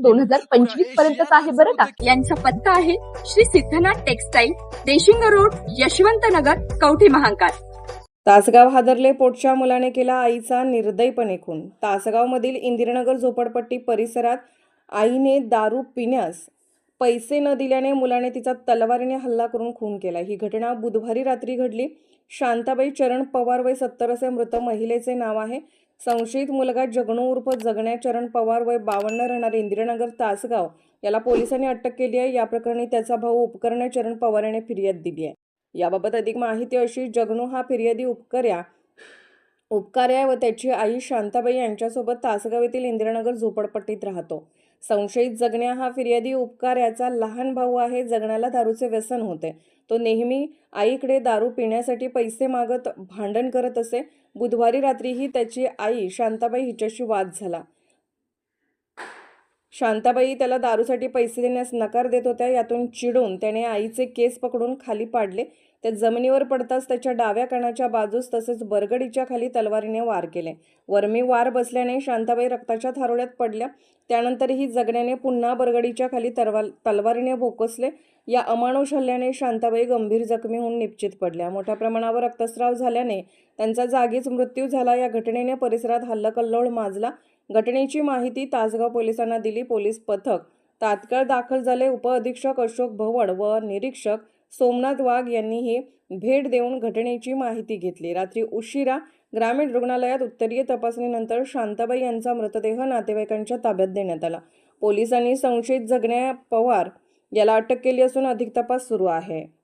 दोन हजार पंचवीस पर्यंतचा आहे बरं का? यांचा पत्ता आहे श्री सिद्धनाथ टेक्सटाईल देशिंग रोड यशवंत नगर कवठे महांकाळ. तासगाव हादरले पोटच्या मुलाने केला आईचा निर्दयपणे खून तासगावमधील इंदिरानगर झोपडपट्टी परिसरात आईने दारू पिण्यास पैसे न दिल्याने मुलाने तिचा तलवारीने हल्ला करून खून केला. ही घटना बुधवारी रात्री घडली. शांताबाई चरण पवार वय सत्तर असे मृत महिलेचे नाव आहे. संशयित मुलगा जगणू उर्फ जगण्या चरण पवार वय बावन्न राहणारे इंदिरानगर तासगाव. याला पोलिसांनी अटक केली आहे. या प्रकरणी त्याचा भाऊ उपकरण्या चरण पवार याने फिर्याद दिली आहे. याबाबत अधिक माहिती अशी जगणू हा फिर्यादी उपकर्या उपकार्या व त्याची आई शांताबाई यांच्यासोबत तासगाव येथील इंदिरानगर झोपडपट्टीत राहतो. संशयित जगण्या हा फिर्यादी उपकार्याचा लहान भाऊ आहे. जगण्याला दारूचे व्यसन होते. तो नेहमी आईकडे दारू पिण्यासाठी पैसे मागत भांडण करत असे. बुधवारी रात्रीही त्याची आई शांताबाई हिच्याशी वाद झाला. शांताबाई त्याला दारूसाठी पैसे देण्यास नकार देत होत्या. यातून चिडून त्याने आईचे केस पकडून खाली पाडले. ते जमिनीवर पडताच त्याच्या डाव्या कानाच्या बाजूस तसेच बरगडीच्या खाली तलवारीने वार केले. वर्मी वार बसल्याने शांताबाई रक्ताच्या थारोळ्यात पडल्या. त्यानंतरही जगण्याने पुन्हा बरगडीच्या खाली तरवा तलवारीने भोकसले. या अमानुष हल्ल्याने शांताबाई गंभीर जखमी होऊन निश्चित पडल्या. मोठ्या प्रमाणावर रक्तस्राव झाल्याने त्यांचा जागीच मृत्यू झाला. या घटनेने परिसरात हल्लकल्लोळ माजला. घटनेची माहिती तासगाव पोलिसांना दिली. पोलीस पथक तात्काळ दाखल झाले. उपअधीक्षक अशोक भवड व निरीक्षक सोमनाथ वाघ यांनीही भेट देऊन घटनेची माहिती घेतली. रात्री उशिरा ग्रामीण रुग्णालयात उत्तरीय तपासणीनंतर शांताबाई यांचा मृतदेह नातेवाईकांच्या ताब्यात देण्यात आला. पोलिसांनी संशयित जगण्या पवार याला अटक केली असून अधिक तपास सुरू आहे.